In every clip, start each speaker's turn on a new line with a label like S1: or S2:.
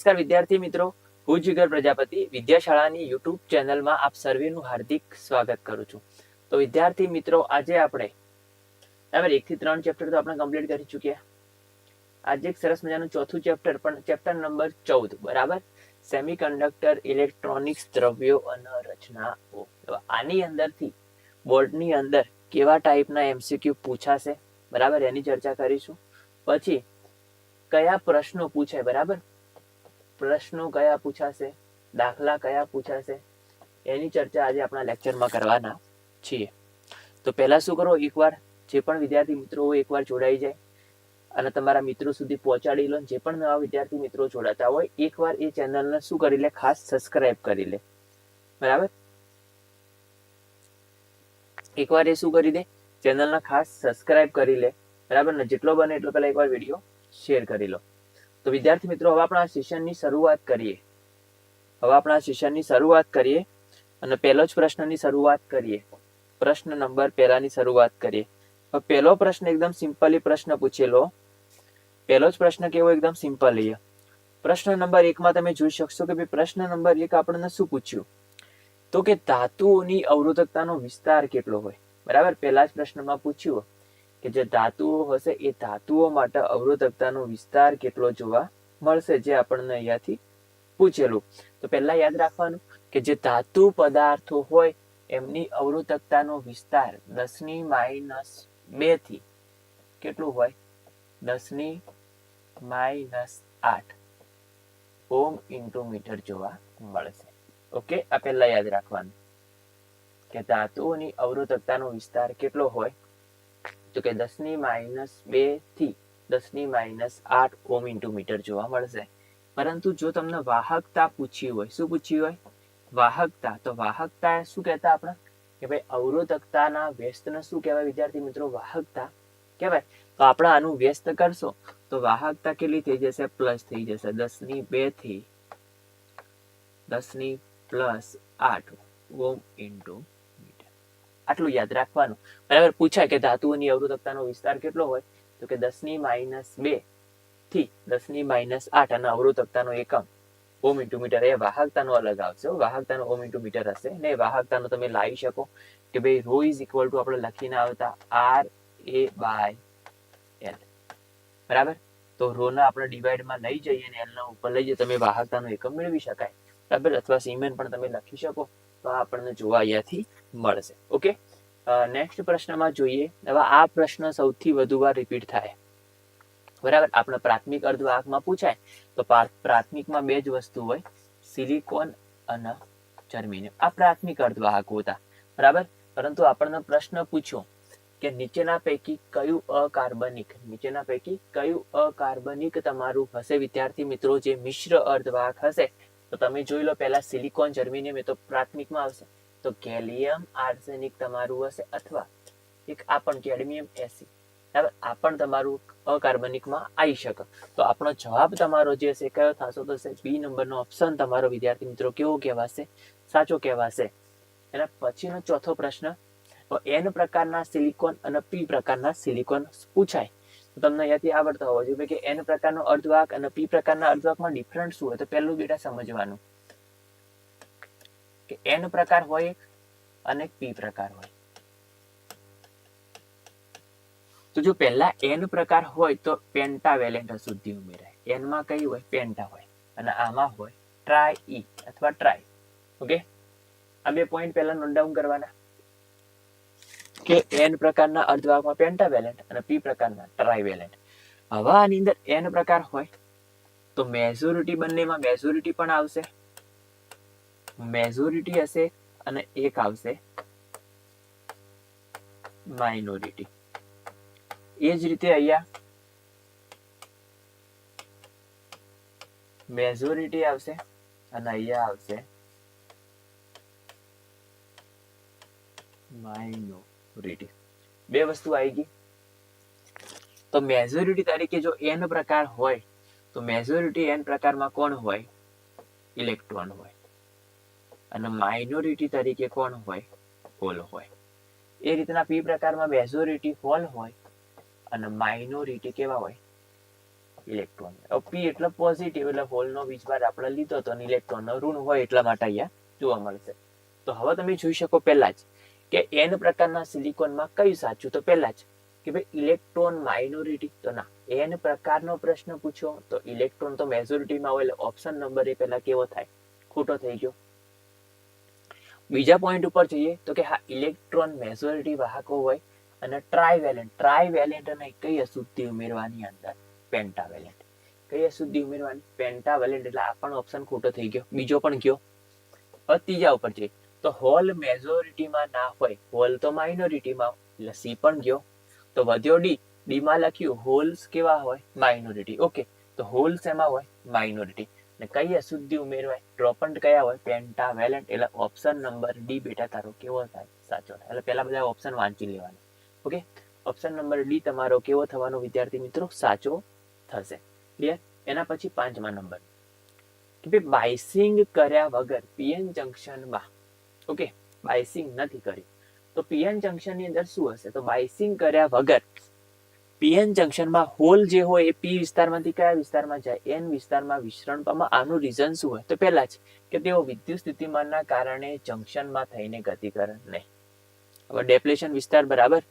S1: નમસ્કાર વિદ્યાર્થી મિત્રો. હું જીગર પ્રજાપતિ વિદ્યાશાળાની યુટ્યુબ ચેનલમાં આપ સર્વેનું હાર્દિક સ્વાગત કરું છું. તો વિદ્યાર્થી મિત્રો, આજે આપણે બરાબર એક થી ત્રણ ચેપ્ટર તો આપણે કમ્પ્લીટ કરી ચૂક્યા. આજે એક સરસ મજાનું ચોથું ચેપ્ટર પણ ચેપ્ટર નંબર ચૌદ, બરાબર? સેમિકન્ડક્ટર ઇલેક્ટ્રોનિક્સ દ્રવ્યો અને રચનાઓ. આની અંદરથી, બોર્ડની અંદર કેવા ટાઈપના એમસીક્યુ પૂછાશે? બરાબર? એની ચર્ચા કરીશું. પછી કયા પ્રશ્નો પૂછાય? બરાબર? પ્રશ્નો કયા પૂછાશે? દાખલા કયા પૂછાશે? એની ચર્ચા આજે આપણા લેક્ચરમાં કરવાના છીએ. તો પહેલા શું કરો? એકવાર જે પણ વિદ્યાર્થી મિત્રો હોય એકવાર જોડાઈ જાય અને તમારા મિત્રો સુધી પહોંચાડી લો. જે પણ નવા વિદ્યાર્થી મિત્રો જોડાતા હોય, એકવાર એ ચેનલને શું કરી લે? ખાસ સબસ્ક્રાઇબ કરી લે. બરાબર? એકવાર એ શું કરી દે? ચેનલને ખાસ સબસ્ક્રાઇબ કરી લે. બરાબર ને? જેટલો બને એટલો પહેલાં એકવાર વીડિયો શેર કરી લો. તો વિદ્યાર્થી મિત્રો, હવે આપણા સેશનની શરૂઆત કરીએ. હવે આપણા સેશનની શરૂઆત કરીએ અને પહેલો જ પ્રશ્નની શરૂઆત કરીએ. પ્રશ્ન નંબર પહેલાની શરૂઆત કરીએ. હવે પહેલો પ્રશ્ન એકદમ સિમ્પલી પ્રશ્ન પૂછેલો પહેલો જ પ્રશ્ન કેવો? એકદમ સિમ્પલ લઈએ પ્રશ્ન નંબર એકમાં તમે જોઈ શકશો કે ભાઈ પ્રશ્ન નંબર એક આપણને શું પૂછ્યું? તો કે ધાતુઓની અવરોધકતાનો વિસ્તાર કેટલો હોય? બરાબર? પહેલા જ પ્રશ્નમાં પૂછ્યું કે જે ધાતુઓ હશે એ ધાતુઓ માટે અવરોધકતાનો વિસ્તાર કેટલો જોવા મળશે જે આપણને અહીંયાથી પૂછેલું. તો પહેલા યાદ રાખવાનું કે જે ધાતુ પદાર્થો હોય એમની અવરોધકતાનો વિસ્તાર દસની માઇનસ બેથી કેટલું હોય? દસની માઇનસ આઠ ઓમ ઇન્ટુ મીટર જોવા મળશે. ઓકે? આ પહેલા યાદ રાખવાનું. કે ધાતુઓની અવરોધકતાનો વિસ્તાર કેટલો હોય? તો કે દસની માઇનસ બેથી દસની માઇનસ આઠ ઓમ ઇન્ટુ મીટર જોવા મળશે. પરંતુ જો તમને વાહકતા પૂછી હોય, શું પૂછી હોય? વાહકતા. તો વાહકતા શું કહેતા આપણે? કે ભાઈ અવરોધકતાના વ્યસ્તને શું કહેવાય વિદ્યાર્થી મિત્રો? વાહકતા કહેવાય. તો આપણે આનું વ્યસ્ત કરશો. તો વાહકતા કેટલી થઈ જશે? પ્લસ થઈ જશે. દસની બેથી દસની પ્લસ આઠ ઓમ ઇન્ટુ આટલું યાદ રાખવાનું. બરાબર? પૂછાય કે ધાતુઓની અવરોધકતાનો વિસ્તાર કેટલો હોય? તો કે દસની માઇનસ બેથી દસની માઇનસ આઠ અને અવરોધકતાનો એકમ. ઓમ ઇન્ટુ મીટર. એ વાહકતાનો અલગ આવશે વાહકતાનો ઓમ ઇન્ટુ મીટર હશે. ને વાહકતાનો તમે લાવી શકો કે ભાઈ રો ઇઝ ઇક્વલ ટુ આપણે લખીને આવતા આર એ બાય એલ બરાબર? તો રો ના આપણે ડિવાઈડમાં લઈ જઈએ અને એલ ના ઉપર લઈ જઈએ. તમે વાહકતાનો એકમ મેળવી શકાય. બરાબર? અથવા સીમેન પણ તમે લખી શકો. તો આપણને જોવા અહીંયાથી મળશે. ઓકે નેક્સ્ટ પ્રશ્નમાં જોઈએ. હવે આ પ્રશ્ન સૌથી વધુ વાર રિપીટ થાય. બરાબર? આપણે પ્રાથમિક અર્ધવાહકમાં પૂછાય, તો પ્રાથમિકમાં બે જ વસ્તુ હોય સિલિકોન અને જર્મેનિયમ આ પ્રાથમિક અર્ધવાહકો હતા. બરાબર? પરંતુ આપણને પ્રશ્ન પૂછ્યો કે નીચેના પૈકી કયું અકાર્બનિક, નીચેના પૈકી કયું અકાર્બનિક તમારું હશે? વિદ્યાર્થી મિત્રો, જે મિશ્ર અર્ધવાહક હશે, તો તમે જોઈ લો, પહેલા સિલિકોન જર્મેનિયમ એ તો પ્રાથમિકમાં આવશે. તો કેલિયમ, આર્સેનિક તમારું હશે અથવા એક આ પણ કેડમિયમ એસી. બરાબર? આ પણ તમારું અકાર્બનિકમાં આવી શકે. તો આપણો જવાબ તમારો જે છે કયો થશે? તો છે બી નંબરનો ઓપ્શન તમારો વિદ્યાર્થી મિત્રો કેવો કહેવાશે? સાચો કહેવાશે. એના પછીનો ચોથો પ્રશ્ન એન પ્રકારના સિલિકોન અને પી પ્રકારના સિલિકોન પૂછાય. તો તમને અહીંયાથી આવડતો હોવો જોઈએ કે એન પ્રકારનો અર્ધવાહક અને પી પ્રકારના અર્ધવાહકમાં ડિફરન્ટ શું હોય? તો પહેલું બેટા સમજવાનું. કે એન પ્રકાર હોય એક અને પી પ્રકાર હોય. તો જો પહેલા એન પ્રકાર હોય તો પેન્ટાવેલેન્ટ અશુદ્ધિ ઉમેરાય. એનમાં કઈ હોય? પેન્ટા હોય. અને આમાં હોય ટ્રાય ઈ અથવા ટ્રાય ઓકે આ બે પોઈન્ટ પહેલા નોટ ડાઉન કરવાના. કે એન પ્રકારના અર્ધવાહકમાં પેન્ટાવેલેન્ટ અને પી પ્રકારના ટ્રાયવેલેન્ટ હવે આની અંદર એન પ્રકાર હોય તો મેજોરિટી બંનેમાં મેજોરિટી પણ આવશે. મેજોરિટી હશે અને એક આવશે માઇનોરિટી એ જ રીતે અહીંયા મેજોરિટી આવશે અને અહીંયા આવશે માઇનોરિટી બે વસ્તુ આવી ગઈ. તો મેજોરિટી તરીકે જો એન પ્રકાર હોય, તો મેજોરિટી એન પ્રકારમાં કોણ હોય? ઇલેક્ટ્રોન હોય. અને માઇનોરિટી તરીકે કોણ હોય? હોલ હોય. એ રીતના પી પ્રકારમાં મેજોરિટી હોલ હોય અને માઇનોરિટી કેવા હોય? ઇલેક્ટ્રોન પી એટલે પોઝિટિવ એટલે હોલનો વીજભાર આપણે લીધો તો ઇલેક્ટ્રોનનો ઋણ હોય એટલા માટે અહીંયા જોવા મળશે. તો હવે તમે જોઈ શકો પહેલા જ કે એન પ્રકારના સિલિકોનમાં કયું સાચું? તો પહેલા જ કે ભાઈ ઇલેક્ટ્રોન માઇનોરિટી તો ના એન પ્રકારનો પ્રશ્ન પૂછ્યો તો ઇલેક્ટ્રોન તો મેજોરિટીમાં હોય એટલે ઓપ્શન નંબર એ પહેલા કેવો થાય? ખોટો થઈ ગયો. બીજા પોઈન્ટ ઉપર જઈએ તો કે હા ઇલેક્ટ્રોન મેજોરિટી વાહકો હોય અને ટ્રાયવેલેન્ટ ટ્રાયવેલેન્ટ અને કઈ અશુદ્ધિ ઉમેરવાની અંદર? પેન્ટાવેલેન્ટ કઈ અશુદ્ધિ ઉમેરવાની? પેન્ટાવેલેન્ટ એટલે આ પણ ઓપ્શન ખોટો થઈ ગયો. બીજો પણ ગયો. હવે ત્રીજા ઉપર જઈએ. તો હોલ મેજોરિટીમાં ના હોય હોલ તો માઇનોરિટીમાં એટલે સી પણ ગયો. તો વધ્યો ડી ડી માં લખ્યું હોલ્સ કેવા હોય? માઇનોરિટી ઓકે તો હોલ્સ એમાં હોય? માઇનોરિટી ને કઈ અશુદ્ધિ ઉમેરવાય ડ્રોપન્ટ કયા હોય? પેન્ટાવેલેન્ટ એટલે ઓપ્શન નંબર ડી બેટા તારો કેવો થાય? સાચો થાય. એટલે પહેલા બધા ઓપ્શન વાંચી લેવાના. ઓકે ઓપ્શન નંબર ડી તમારો કેવો થવાનો, વિદ્યાર્થી મિત્રો? સાચો થશે. ક્લિયર એના પછી પાંચમા નંબર કે ભાઈ બાઇસિંગ કર્યા વગર પીએન જંકશનમાં ઓકે બાઇસિંગ નથી કર્યું. તો પીએન જંકશનની અંદર શું હશે? તો બાઇસિંગ કર્યા વગર પીએન જંકશનમાં હોલ જે હોય એ પી વિસ્તારમાંથી કયા વિસ્તારમાં જાય? એન વિસ્તારમાં વિસ્તરણ પામવા આનું રીઝન શું હોય? તો પહેલા જ કે તેઓ વિદ્યુત સ્થિતિમાનના કારણે જંકશનમાં થઈને ગતિ કરે. નહીં. હવે ડેપ્લેશન વિસ્તાર બરાબર?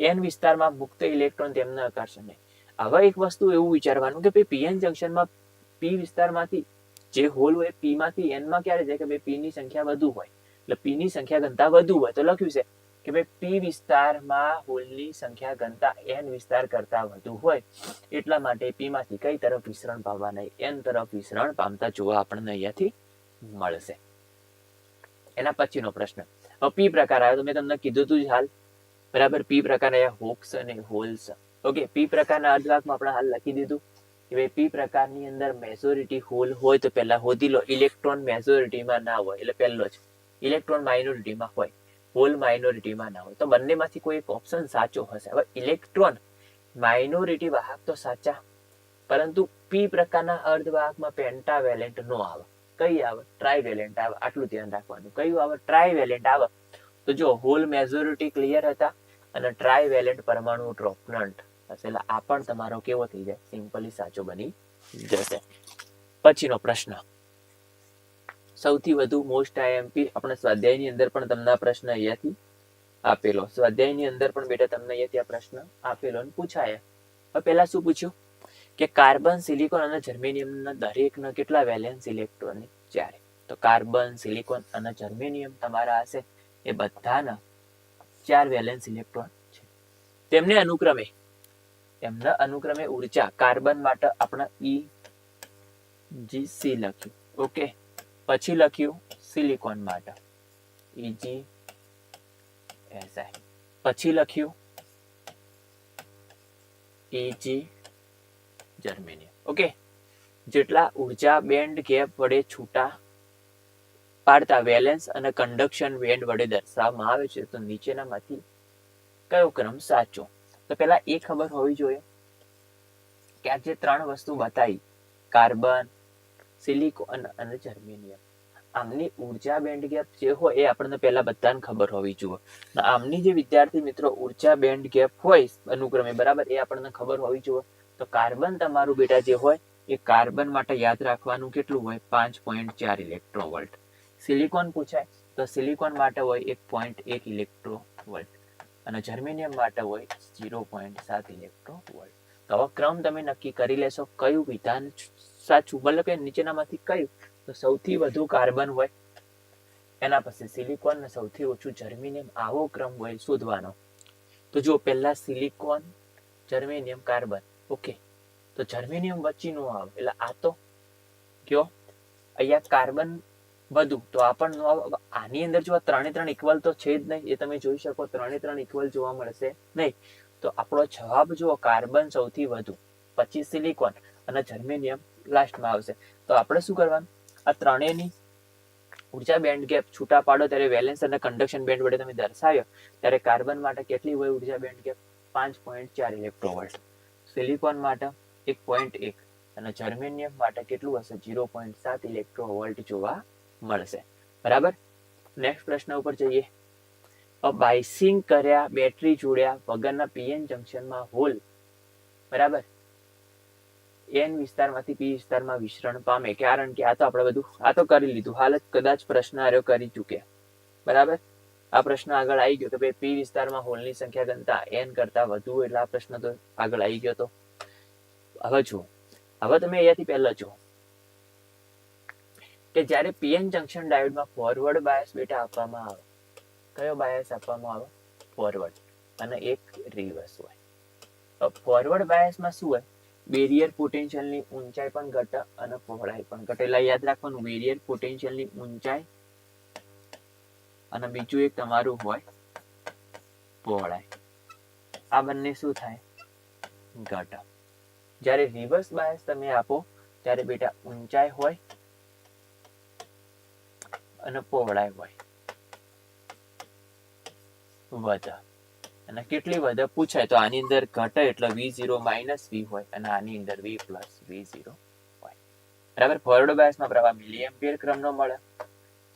S1: એન વિસ્તારમાં મુક્ત ઇલેક્ટ્રોન તેમને આકર્ષે નહીં. હવે એક વસ્તુ એવું વિચારવાનું કે ભાઈ પીએન જંકશનમાં પી વિસ્તારમાંથી જે હોલ હોય પી માંથી એનમાં ક્યારે જાય? કે ભાઈ પી ની સંખ્યા વધુ હોય. એટલે પી ની સંખ્યા ઘનતા વધુ હોય. તો લખ્યું છે કે ભાઈ પી વિસ્તારમાં હોલની સંખ્યા ઘનતા એન વિસ્તાર કરતા વધુ હોય, એટલા માટે પીમાંથી કઈ તરફ વિસરણ પામવા એન તરફ વિસરણ પામતા જોવા આપણને અહીંયાથી મળશે. એના પછીનો પ્રશ્ન. હવે પી પ્રકાર આવ્યો તો મેં તમને કીધું હતું જ હાલ. બરાબર? પી પ્રકાર આવ્યા હોક્સ અને હોલ્સ. ઓકે પી પ્રકારના અર્ધવાકમાં આપણે હાલ લખી દીધું કે પી પ્રકારની અંદર મેજોરિટી હોલ હોય તો પહેલા હોદી લો. ઇલેક્ટ્રોન મેજોરિટીમાં ના હોય, એટલે પહેલો જ. ઇલેક્ટ્રોન માઇનોરિટીમાં હોય. હોલ માઇનોરિટીમાં ના હોય. તો બંનેમાંથી કોઈ એક ઓપ્શન સાચો હશે. હવે ઇલેક્ટ્રોન માઇનોરિટી વાહક તો સાચા. પરંતુ પી પ્રકારના અર્ધવાહકમાં પેન્ટાવેલેન્ટ નો આવે. કઈ આવે? ટ્રાયવેલેન્ટ આવે. આટલું ધ્યાન રાખવાનું. કયું આવે? ટ્રાયવેલેન્ટ આવે. તો જો હોલ મેજોરિટી ક્લિયર હતા અને ટ્રાયવેલેન્ટ પરમાણુ ડ્રોપનન્ટ હશે. એટલે આ પણ તમારો કેવો થઈ જાય? સિમ્પલી સાચો બની જશે. પછીનો પ્રશ્ન. સૌથી વધુ મોસ્ટ આઈએમપી આપણે સ્વાધ્યાયની અંદર પણ તમને પ્રશ્ન અહીંયાથી આપેલો. સ્વાધ્યાયની અંદર પણ બેટા તમને અહીંયાથી આ પ્રશ્ન આપેલો અને પૂછાયા. પહેલા શું પૂછ્યું? કે કાર્બન, સિલિકોન અને જર્મેનિયમના દરેકના કેટલા વેલેન્સ ઇલેક્ટ્રોન ચારે તો કાર્બન, સિલિકોન અને જર્મેનિયમ તમારા હશે એ બધાના ચાર વેલેન્સ ઇલેક્ટ્રોન છે. તેમને અનુક્રમે, એમના અનુક્રમે ઊર્જા કાર્બન માટે આપણે ઈ જી સી લખ્યું. ઓકે પછી લખ્યું સિલિકોન માટે. ઈજી એસઆઈ પછી લખ્યું ઈજી જર્મેનિયમ ઓકે જેટલા ઊર્જા બેન્ડ ગેપ વડે છૂટા પાડતા વેલેન્સ અને કન્ડક્શન બેન્ડ વડે દર્શાવવામાં આવે છે, તો નીચેનામાંથી કયો ક્રમ સાચો? તો પહેલા એ ખબર હોવી જોઈએ કે આ જે ત્રણ વસ્તુ બતાવી કાર્બન સિલિકોન અને જર્મેનિયમ આમની ઊર્જા બેન્ડ ગેપ જે હોય એ આપણને પહેલા બધાને ખબર હોવી જોઈએ. આમની જે વિદ્યાર્થી મિત્રો ઊર્જા બેન્ડ ગેપ હોય અનુક્રમે, બરાબર, એ આપણને ખબર હોવી જોઈએ. તો કાર્બન તમારું બેટા જે હોય એ કાર્બન માટે યાદ રાખવાનું કેટલું હોય? પાંચ પોઈન્ટ ચાર ઇલેક્ટ્રોવોલ્ટ સિલિકોન પૂછાય, તો સિલિકોન માટે હોય એક પોઈન્ટ એક ઇલેક્ટ્રોવોલ્ટ અને જર્મેનિયમ માટે હોય ઝીરો પોઈન્ટ સાત ઇલેક્ટ્રોવોલ્ટ તો હવે ક્રમ તમે નક્કી કરી લેશો, કયું વિધાન સાચું. મતલબ કે નીચેનામાંથી કયું, તો સૌથી વધુ કાર્બન હોય. એના પછી સિલિકોન ને સૌથી ઓછું જર્મેનિયમ, આવો ક્રમ હોય શોધવાનો. તો જો પહેલા સિલિકોન, જર્મેનિયમ, કાર્બન. ઓકે તો જર્મેનિયમ વચ્ચેનું આવે. એટલે આ તો કયો? અહીંયા કાર્બન વધુ. તો આ પણ આની અંદર જો ત્રણે ત્રણ ઇક્વલ તો છે જ નહીં. એ તમે જોઈ શકો, ત્રણે ત્રણ ઇક્વલ જોવા મળશે નહીં. તો આપણો જવાબ જુઓ, કાર્બન સૌથી વધુ. પછી સિલિકોન અને જર્મેનિયમ. લાસ્ટમાં આવશે. તો આપણે શું કરવાનું? આ ત્રણેયની ઊર્જા બેન્ડ ગેપ છૂટા પાડો ત્યારે વેલેન્સ અને કન્ડક્શન બેન્ડ વડે તમે દર્શાવ્યો, ત્યારે કાર્બન માટે કેટલી હોય ઊર્જા બેન્ડ ગેપ પાંચ પોઈન્ટ ચાર ઇલેક્ટ્રોવોલ્ટ સિલિકોન માટે એક પોઈન્ટ એક અને જર્મેનિયમ માટે કેટલું હશે? ઝીરો પોઈન્ટ સાત ઇલેક્ટ્રોવોલ્ટ જોવા મળશે. બરાબર? નેક્સ્ટ પ્રશ્ન ઉપર જઈએ. બાઇસિંગ કર્યા બેટરી જોડ્યા વગરના પીએન જંક્શનમાં હોલ બરાબર? એન વિસ્તારમાંથી પી વિસ્તારમાં વિસ્તરણ પામે. કારણ કે આ તો આપણે બધું, આ તો કરી લીધું. હાલ કદાચ પ્રશ્ન આર્યો કરી ચૂક્યા. બરાબર? આ પ્રશ્ન આગળ આવી ગયો કે ભાઈ પી વિસ્તારમાં હોલની સંખ્યા ગણતા એન કરતા વધુ એટલે આ પ્રશ્ન તો આગળ આવી ગયો તો. હવે જુઓ. હવે તમે અહીંયાથી પહેલા જુઓ. કે જ્યારે પીએન જંકશન ડાયોડમાં ફોરવર્ડ બાયસ બેટા આપવામાં આવે, કયો બાયસ આપવામાં આવે? ફોરવર્ડ અને એક રિવર્સ હોય. ફોરવર્ડ બાયસમાં શું હોય? બેરિયર પોટેન્શિયલની ઊંચાઈ પણ ઘટે અને પહોળાઈ પણ ઘટે. એટલે યાદ રાખવાનું બેરિયર પોટેન્શિયલની ઊંચાઈ અને બીજું એક તમારું હોય પહોળાઈ. આ બંને શું થાય? ઘટે. જ્યારે રિવર્સ બાયસ તમે આપો, ત્યારે બેટા ઊંચાઈ હોય અને પહોળાઈ હોય. વધે. અને કેટલી વધે પૂછાય તો આની અંદર ઘટે એટલે વી ઝીરો માઇનસ વી હોય અને આની અંદર વી પ્લસ વી ઝીરો હોય. બરાબર? ફોરવર્ડ બાયસમાં પ્રવાહ મિલી એમ્પિયર ક્રમનો મળે.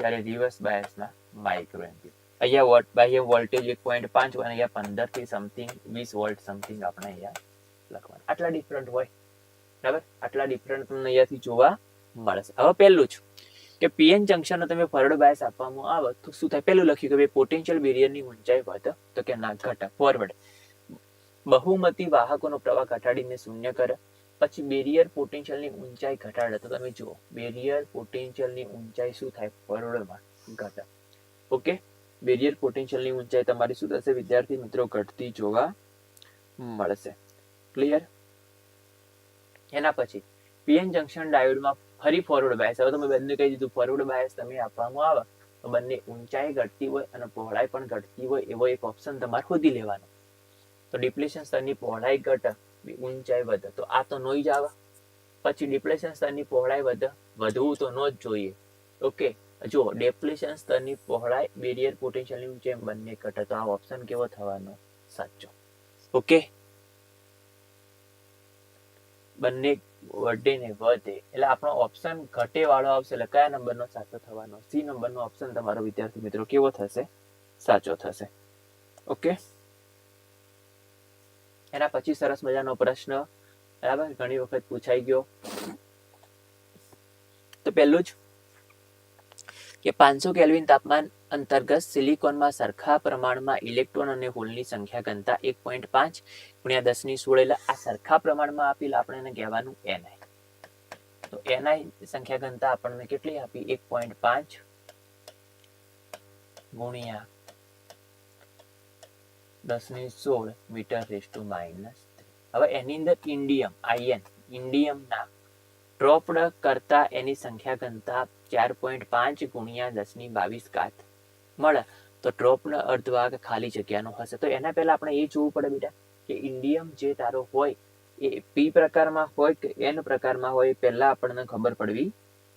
S1: જ્યારે રિવર્સ બાયસમાં માઇક્રો એમ્પિયર અહીંયા વોટ બાહ્ય વોલ્ટેજ એક પોઈન્ટ પાંચ અને અહીંયા પંદરથી સમથિંગ વીસ વોલ્ટ સમથિંગ આપણે અહીંયા લખવાનું. આટલા ડિફરન્ટ હોય. બરાબર? આટલા ડિફરન્ટ તમને અહીંયાથી જોવા મળશે. હવે પહેલું જ કે પીએન જંક્શનનો તમે ફોરવર્ડ બાયસ આપવામાં આવે, તો શું થાય? પહેલું લખ્યું કે ભાઈ પોટેન્શિયલ બેરિયરની ઊંચાઈ વધે તો કે ના, ઘટે ફોરવર્ડ બહુમતી વાહકોનો પ્રવાહ ઘટાડીને શૂન્ય કરે, પછી બેરિયર પોટેન્શિયલની ઊંચાઈ ઘટાડે, તો તમે જુઓ બેરિયર પોટેન્શિયલની ઊંચાઈ શું થાય? ફોરવર્ડમાં ઘટે. ઓકે? બેરિયર પોટેન્શિયલની ઊંચાઈ તમારી શું થશે? વિદ્યાર્થી મિત્રો, ઘટતી જોવા મળશે. ક્લિયર એના પછી પીએન જંકશન ડાયોડમાં ફરી ફોરવર્ડ બાયસ હવે તમે બંને કહી દીધું ફોરવર્ડ બાયસ તમે આપવામાં આવે. તો બંને ઊંચાઈ ઘટતી હોય અને પહોળાઈ પણ ઘટતી હોય એવો એક ઓપ્શન તમારે ખોદી લેવાનો. તો ડિપ્લેશન સ્તરની પહોળાઈ ઘટે, ઊંચાઈ વધે. તો આ તો નોઈ જ આવે. પછી ડિપ્લેશન સ્તરની પહોળાઈ વધે, વધવું તો નો જ જોઈએ. ઓકે જો ડિપ્લેશન સ્તરની પહોળાઈ બેરિયર પોટેન્શિયલની ઊંચાઈ બંને ઘટે. તો આ ઓપ્શન કેવો થવાનો? સાચો. ઓકે બંને વધીને વધે એટલે આપણો ઓપ્શન ઘટે વાળો આવશે. એટલે કયા નંબરનો સાચો થવાનો? સી નંબરનો ઓપ્શન તમારો, વિદ્યાર્થી મિત્રો, કેવો થશે? સાચો થશે. ઓકે એના પછી સરસ મજાનો પ્રશ્ન. બરાબર? ઘણી વખત પૂછાઈ ગયો. તો પહેલું જ કે પાંચસો કેલ્વિન તાપમાન અંતર્ગત સિલિકોનમાં સરખા પ્રમાણમાં ઇલેક્ટ્રોન અને હોલની સંખ્યા ગણતા એક પોઈન્ટ પાંચ ગુણ્યા દસની સોળ એટલે આ સરખા પ્રમાણમાં આપેલ આપણે કહેવાનું એનઆઈ તો એનઆઈ સંખ્યા ગણતા આપણને કેટલી આપી? એક પોઈન્ટ પાંચ ગુણ્યા દસની સોળ મીટર રેસ ટુ માઇનસ હવે એની અંદર ઇન્ડિયમ આઈએન ઇન્ડિયમના ડ્રોપ્ડ કરતા એની સંખ્યા ગણતા ચાર પોઈન્ટ પાંચ ગુણ્યા દસની બાવીસ કાત મળે, તો ડ્રોપનો અર્ધભાગ ખાલી જગ્યાનો હશે. તો એના પહેલાં આપણે એ જોવું પડે બેટા, કે ઇન્ડિયમ જે તારો હોય, એ પી પ્રકારમાં હોય કે એન પ્રકારમાં હોય પહેલા આપણને ખબર પડવી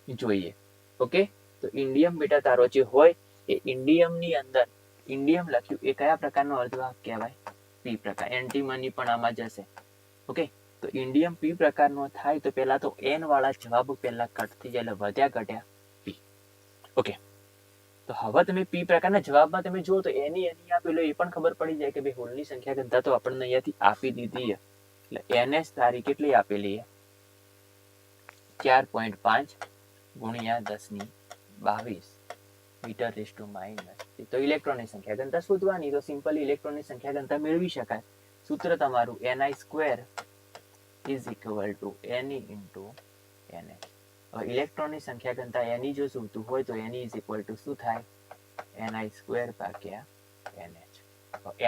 S1: જોઈએ. ઓકે? તો ઇન્ડિયમ બેટા તારો જે હોય, એ ઇન્ડિયમની અંદર, ઇન્ડિયમ લખ્યું, એ કયા પ્રકારનો અર્ધવાહક કહેવાય? પી પ્રકાર. એન્ટીમની પણ આમાં જશે ઓકે? તો ઇન્ડિયમ પી પ્રકારનો થાય તો પહેલા તો એન વાળા જવાબ પહેલા કટ થઈ જાય એટલે વધ્યા ઘટ્યા પી ઓકે? તો હવે તમે પી પ્રકારના જવાબમાં તમે જુઓ તો એની એની આપેલો એ પણ ખબર પડી જાય કે ભાઈ હોલની સંખ્યા ગણતા તો આપણને અહીંયાથી આપી દીધી એટલે એને તારી કેટલી આપેલી છે? ચાર પોઈન્ટ પાંચ ગુણ્યા દસની બાવીસ મીટર રેસ ટુ માઇનસ તો ઇલેક્ટ્રોનની સંખ્યા ગણતા શોધવાની, તો સિમ્પલ ઇલેક્ટ્રોનની સંખ્યા ઘનતા મેળવી શકાય. સૂત્ર તમારું NI square is equal to any into NS ઇલેક્ટ્રોનની સંખ્યા ઘનતા એની જો શોધતું હોય તો એની ઇઝ ઇક્વલ ટુ શું થાય? એનઆઈ સ્ક્વેર ભાગ્યા એનએચ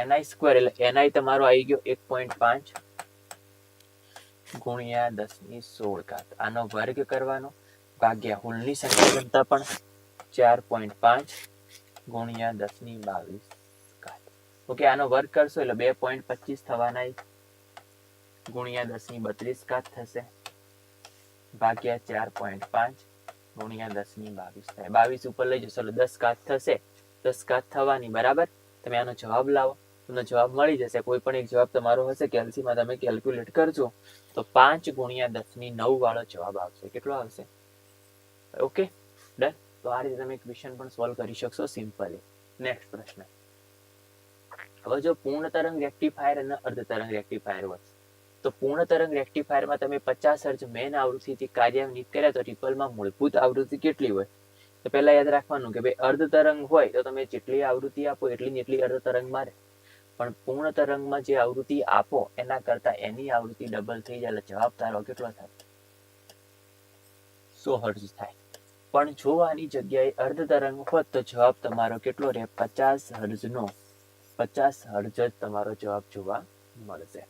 S1: એનઆઈ સ્ક્વેર એટલે એનઆઈ તમારો આવી ગયો એક પોઈન્ટ પાંચ ગુણ્યા દસની સોળ ઘાત. આનો વર્ગ કરવાનો. ભાગ્યા હોલની સંખ્યા ઘનતા પણ ચાર પોઈન્ટ પાંચ ગુણ્યા દસની બાવીસ ઘાત. ઓકે, આનો વર્ગ કરશો એટલે બે પોઈન્ટ પચીસ થવાના ગુણ્યા દસની બત્રીસ ઘાત થશે. ભાગ્યા ચાર પોઈન્ટ પાંચ, ગુણ્યા દસની બાવીસ થાય. બાવીસ ઉપર લઈ જશો એટલે દસ ઘાત થશે. દસ ઘાત થવાની, બરાબર? તમે આનો જવાબ લાવો. તમને જવાબ મળી જશે. કોઈ પણ એક જવાબ તમારો હશે, કેલ્સીમાં તમે કેલ્ક્યુલેટ કરજો. તો પાંચ ગુણ્યા દસની નવ વાળો જવાબ આવશે. કેટલો આવશે? ઓકે? ડન? તો આ રીતે તમે ક્વેશ્ચન પણ સોલ્વ કરી શકશો સિમ્પલી. નેક્સ્ટ પ્રશ્ન. હવે જો પૂર્ણ તરંગ રેક્ટિફાયર અને અર્ધ તરંગ રેક્ટિફાયર હોય તો પૂર્ણ તરંગ રેક્ટિફાયરમાં તમે પચાસ હર્જ મેન આવૃત્તિથી કાર્યાન્વિત કર્યા તો રિપલમાં મૂળભૂત આવૃત્તિ કેટલી હોય? તો પહેલા યાદ રાખવાનું કે ભાઈ અર્ધ તરંગ હોય તો તમે જેટલી આવૃત્તિ આપો એટલી ને અર્ધ તરંગ મારે. પણ પૂર્ણ તરંગમાં જે આવૃત્તિ આપો એના કરતા એની આવૃત્તિ ડબલ થઈ જાય જવાબ તારો કેટલો થાય? સો હર્જ થાય. પણ જો આની જગ્યાએ અર્ધ તરંગ હોત તો જવાબ તમારો કેટલો રહે? પચાસ હર્જનો પચાસ હર્જ જ તમારો જવાબ જોવા મળશે.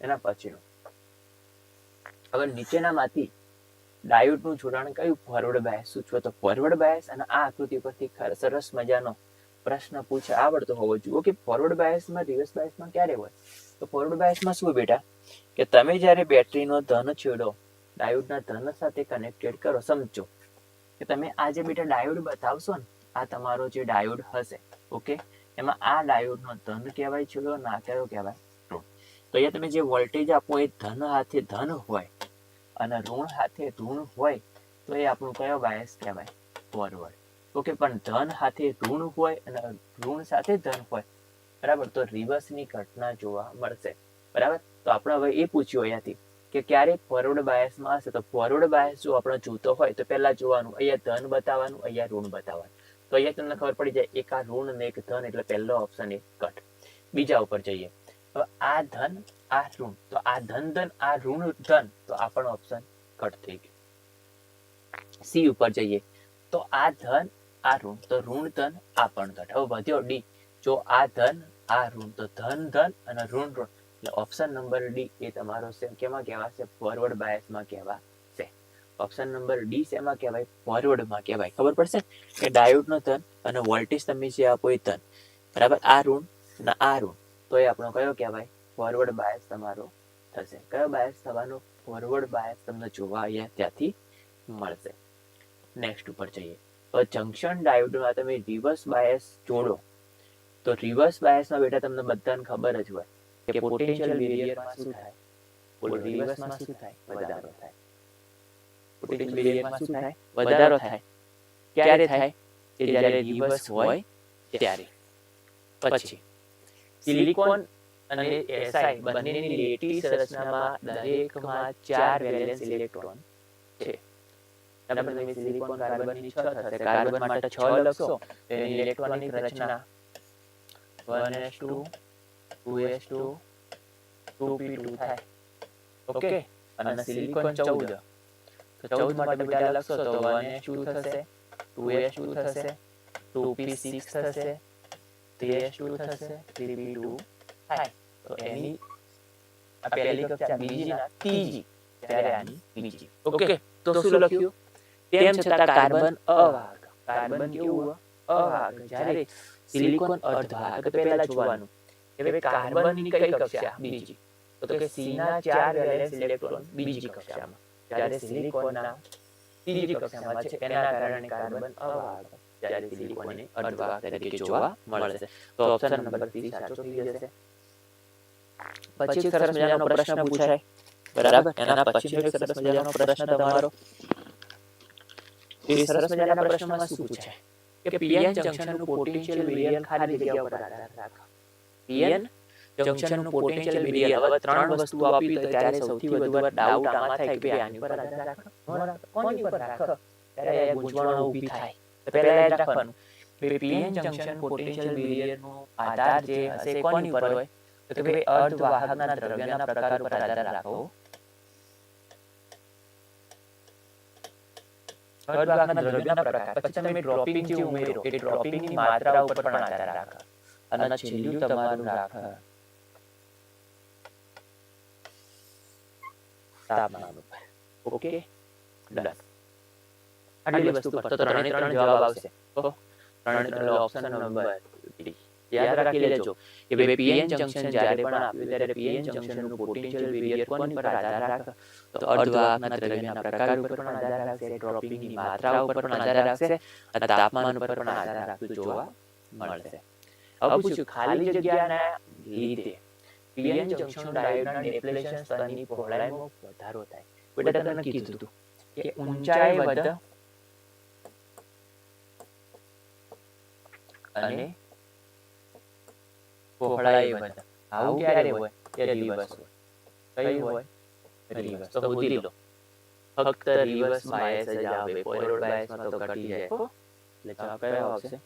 S1: એના પછીનું. હવે નીચેનામાંથી ડાયોડનું જોડાણ કયું? Forward bias. સૂચવે તો ફોરવર્ડ બાયસ અને આ આકૃતિ પરથી સરસ મજાનો પ્રશ્ન પૂછે. આવડતો હોવો જુઓ કે ફોરવર્ડ બાયસમાં રિવર્સ બાયસમાં ક્યારે હોય? તો ફોરવર્ડ બાયસમાં શું બેટા? કે તમે જ્યારે બેટરીનો ધન છેડો, ડાયોડના ધન સાથે કનેક્ટેડ કરો, સમજો કે તમે આ જે બેટા ડાયોડ બતાવશો ને, આ તમારો જે ડાયોડ હશે, ઓકે? એમાં આ ડાયોડનો ધન કહેવાય, છેડો, ના કહેવાય તો અહીંયા તમે જે વોલ્ટેજ આપો, એ ધન હાથે ધન હોય અને ઋણ હાથે ઋણ હોય, તો એ આપણું કયો બાયસ કહેવાય? ફોરવર્ડ ઓકે, પણ ધન હાથે ઋણ હોય અને ઋણ સાથે ધન હોય, બરાબર? તો રિવર્સની ઘટના જોવા મળશે. બરાબર? તો આપણે હવે એ પૂછ્યું અહીંયાથી કે ક્યારે ફોરવર્ડ બાયસમાં હશે? તો ફોરવર્ડ બાયસ જો આપણે જોતો હોય, તો પહેલા જોવાનું, અહીંયા ધન બતાવવાનું, અહીંયા ઋણ બતાવવાનું. તો અહીંયા તમને ખબર પડી જાય, એક આ ઋણ ને એક ધન, એટલે પહેલો ઓપ્શન એ કટ બીજા ઉપર જઈએ. હવે આ ધન, આ ઋણ. તો આ ધન ધન, આ ઋણ, ધન. તો આ પણ ઓપ્શન કટ થઈ ગયો. સી ઉપર જઈએ. તો આ ધન, આ ઋણ. તો ઋણ, ધન, આ પણ ઘટ. હવે વધ્યો ડી જો આ ધન, આ ઋણ. તો ધન ધન અને ઋણ ઋણ. એટલે ઓપ્શન નંબર ડી એ તમારો છે. કેમાં કહેવાશે? ફોરવર્ડ બાયસમાં કહેવાશે. ઓપ્શન નંબર ડી શેમાં કહેવાય? ફોરવર્ડમાં કહેવાય. ખબર પડશે? કે ડાયોડનો ધન અને વોલ્ટેજ તમે જે આપો એ ધન. બરાબર? આ ઋણ અને આ ઋણ. તો એ આપણો કયો કહેવાય? ફોરવર્ડ બાયસ તમારો થશે. કયો બાયસ થવાનો? ફોરવર્ડ બાયસ તમને જોવા અહીંયા ત્યાંથી મળશે. નેક્સ્ટ ઉપર જઈએ. તો જંકશન ડાયોડમાં તમે રિવર્સ બાયસ જોડો. તો રિવર્સ બાયસમાં બેટા તમને બધાને ખબર જ હોય કે પોટેન્શિયલ બેરિયરમાં શું થાય? રિવર્સમાં શું થાય? વધારો થાય. પોટેન્શિયલ બેરિયરમાં શું થાય? વધારો થાય. ક્યારે થાય? કે જ્યારે રિવર્સ હોય ત્યારે. પછી. સિલિકોન અને એસઆઈ બંનેની લેટીસ રચનામાં દરેકમાં ચાર વેલેન્સ ઇલેક્ટ્રોન છે. બરાબર તમે સિલિકોન કાર્બનની થશે કાર્બન માટે છ લખશો તો એની ઇલેક્ટ્રોનિક રચના 1s2 2s2 2p2 થાય. ઓકે? અને સિલિકોન 14 તો 14 માટે બેટા લખશો તો 1s2 થશે 2s2 થશે 2p6 થશે 3s2 થશે 3p2 થાય તો એની આ પહેલી કક્ષા બીજી ના ત્રીજી ત્યારે આની બીજી ઓકે તો શું લખ્યું તેમ છતાં કાર્બન અવાહક કાર્બન કેવું અવાહક જ્યારે સિલિકોન અર્ધવાહક પહેલા જોવાનું કે કાર્બનની કઈ કક્ષા બીજી તો કે સી ના ચાર વેલેન્સ ઇલેક્ટ્રોન બીજી કક્ષામાં જ્યારે સિલિકોનના ત્રીજી કક્ષામાં છે એના કારણે કાર્બન અવાહક જ્યારે સિલિકોનને એ અર્ધવાહક તરીકે જોવા મળશે. તો ઓપ્શન નંબર 3 સાચો થઈ જશે. પછી સરસ મજાનો પ્રશ્ન પૂછાય. બરાબર? એના પછી એક સરસ મજાનો પ્રશ્ન તમારો. એ સરસ મજાના પ્રશ્નમાં શું પૂછાય? કે પીએન જંક્શનનું પોટેન્શિયલ વેરિયન ખાલી જગ્યા પર આધાર રાખે. પીએન જંક્શનનું પોટેન્શિયલ વેરિયન હવે ત્રણ વસ્તુ આપી તો ત્યારે સૌથી વધુ ડાઉટ આમાં થાય કે આની પર આધાર રાખે. કોની પર રાખે ત્યારે આ ગુંચવણો ઊભી થાય પહેલા યાદ રાખવાનું કે પીએન જંકશન પોટેન્શિયલ બેરિયરનો આધાર જે હશે કોની પર હોય તો કે ભાઈ અર્ધવાહકના દ્રવ્યના પ્રકાર ઉપર આધાર રાખો અર્ધવાહકના દ્રવ્યના પ્રકાર પછી તમે ડ્રોપિંગ જે ઉમેરો એ ડ્રોપિંગની માત્રા ઉપર પણ આધાર રાખે અને છેલ્લું તમારું રાખે તાપમાન ઉપર ઓકે ડન આટલી વસ્તુ પર. તો ત્રણે ત્રણ જવાબ આવશે. ત્રણે ત્રણ ઓપ્શન નંબર યાદ રાખી લેજો કે બે પીએન જંકશન જ્યારે પણ આપ્યું ત્યારે પીએન જંક્શનનું પોટેન્શિયલ વેરિયર કોની પર આધાર રાખે? તો અર્ધવાહકના દ્રવ્યના પ્રકાર ઉપર પણ આધાર રાખશે ડ્રોપિંગની માત્રા ઉપર પણ આધાર રાખશે અને તાપમાન ઉપર પણ આધાર રાખતું જોવા મળશે. હવે પૂછ્યું ખાલી જગ્યાના લીધે પીએન જંક્શન ડાયોડના ડેપ્લેશન સ્તરની પહોળાઈમાં વધારો થાય બેટા તને કીધું કે ઊંચાઈ વધે અને પહોળાઈ બધા. આવું ક્યારે હોય? કે દિવસ હોય. કઈ હોય? રિવર્સ તો બુદ્ધિ લો. ફક્ત રિવર્સ એસ જ આવે ફોરવર્ડ બાયસમાં તો કટી જાય. એટલે જવાબ કયો આવશે?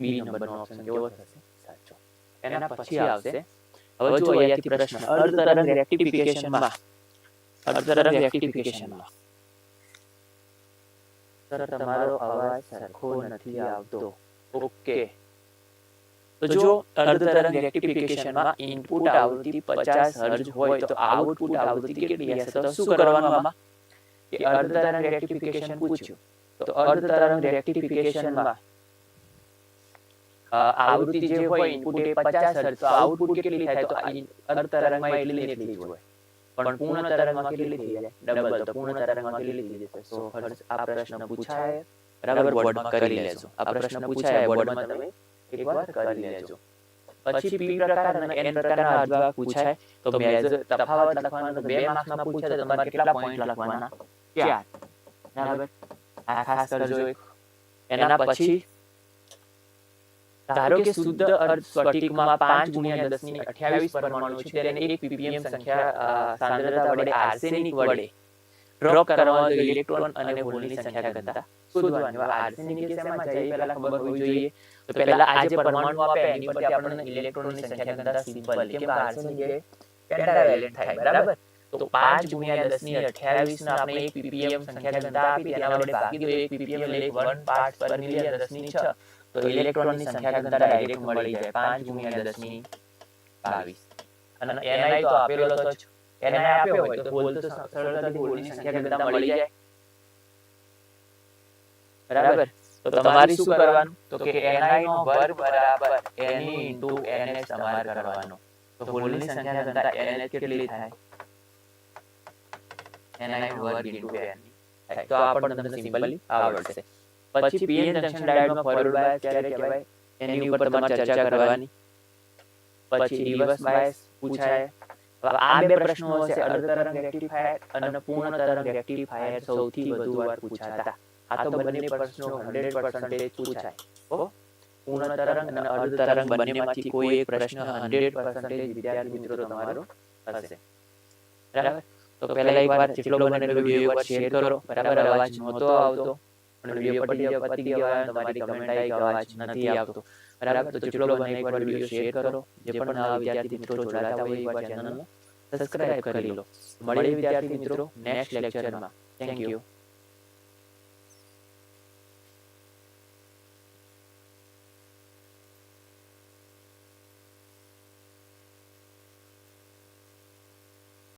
S1: બી નંબર નો ઓપ્શન કેવો થશે? સાચો. એના પછી આવશે. હવે જો અહીંયાથી પ્રશ્ન. અર્ધતરંગ રેક્ટિફિકેશનમાં અર્ધતરંગ રેક્ટિફિકેશનમાં સર તમારો અવાજ સરખો નથી આવતો. ઓકે તો જો અર્ધતરંગ રેક્ટિફિકેશનમાં ઇનપુટ આવૃત્તિ 50 હર્ટ્ઝ હોય તો આઉટપુટ આવૃત્તિ કેટલી હશે તો શું કરવાનું આમાં કે અર્ધતરંગ રેક્ટિફિકેશન પૂછ્યું તો અર્ધતરંગ રેક્ટિફિકેશનમાં અ, આવૃત્તિ જે હોય ઇનપુટ એ 50 હર્ટ્ઝ તો આઉટપુટ કેટલી થાય તો આ ઇન- અર્ધતરંગમાં એટલી ને એટલી જ હોય પણ પૂર્ણ તરંગમાં કેટલી થઈ જાય ડબલ તો પૂર્ણ તરંગમાં કેટલી થઈ જશે 100 હર્ટ્ઝ આ પ્રશ્ન પૂછાય બરાબર? બોર્ડમાં કરી લેજો. આ પ્રશ્ન પૂછાય બોર્ડમાં તમે એકવાર કરી લેજો. પછી પી પ્રકાર અને એન પ્રકારના અર્ધવાહક પૂછાય. તો મેજર તફાવત લખવાનો તો બે માર્ક્સમાં પૂછાય તો તમારે કેટલા પોઈન્ટ લખવાના? ચાર. બરાબર? આ ખાસ કરજો એના પછી ધારો કે શુદ્ધ અર્ધ સ્ફટિકમાં પાંચ ગુણ્યા દસની અઠ્યાવીસ પરમાણુ છે તેને એક પીપીએમ સંખ્યા સાંદ્રતા વડે આર્સેનિક વડે. ડ્રોપ કરવામાં જોઈએ ઇલેક્ટ્રોન અને હોલની સંખ્યા કરતા શોધવાની. આર્સેનિક કેસમાં શેમાં પહેલા ખબર હોવી જોઈએ. તો પહેલા આ જે પરમાણુ આપે એની પરથી આપણને ઇલેક્ટ્રોનની સંખ્યા કરતા સિમ્પલ કેમ કે આર્સેનિક એ પેન્ટાવેલેન્ટ થાય બરાબર? તો પાંચ ગુણ્યા દસની અઠ્યાવીસ ના આપણે એક ppm સંખ્યા ઘનતા આપી તેના વડે ભાગી દો એક ppm એટલે એક વન પાર્ટ પર મિલિયન દસની છ. તો ઇલેક્ટ્રોનની સંખ્યા ઘનતા ડાયરેક્ટ મળી જાય. પાંચ ગુણ્યા દસની બાવીસ. અને ni તો આપેલો તો જ આપ્યો હોય તો બોલ તો સરળતાથી બોલની સંખ્યા કરતા મળી જાય. બરાબર? તો તમારે શું કરવાનું? તો કે ni નો વર્ગ બરાબર ne into ns તમારે કરવાનો. તો હોલની સંખ્યા કરતા ns કેટલી થાય? ni વર્ગ into n તો આ પણ તમને સિમ્પલી આવડશે. પછી પીએન જંકશન ડાયોડમાં ફોરવર્ડ બાયસ ક્યારે કહેવાય? એની ઉપર તમારે ચર્ચા કરવાની. પછી રિવર્સ બાયસ પૂછાય. આ બે પ્રશ્નો હશે અર્ધતરંગ રેક્ટિફાયર અને પૂર્ણ તરંગ રેક્ટિફાયર સૌથી વધુ વાર પૂછાતા. આ તો બંને પ્રશ્નો 100% પૂછાય. ઓ પૂર્ણ તરંગ અને અર્ધતરંગ બંનેમાંથી કોઈ એક પ્રશ્ન 100% વિદ્યાર્થી મિત્રો તમારો હશે. બરાબર? તો પહેલા એક વાર જેટલો બને એટલો વિડિયો એકવાર શેર કરો. બરાબર? અવાજ નહોતો આવતો. અને વિડિયો પતી ગયો પતી ગયો તમારી કમેન્ટ આવી કે અવાજ નથી આવતો. બરાબર તો જેટલો બને એકવાર વિડિયો શેર કરો. જે પણ નવા વિદ્યાર્થી મિત્રો જોડાતા હોય એકવાર ચેનલને સબસ્ક્રાઇબ કરી લો. મળીએ વિદ્યાર્થી મિત્રો નેક્સ્ટ લેક્ચરમાં થેન્ક યુ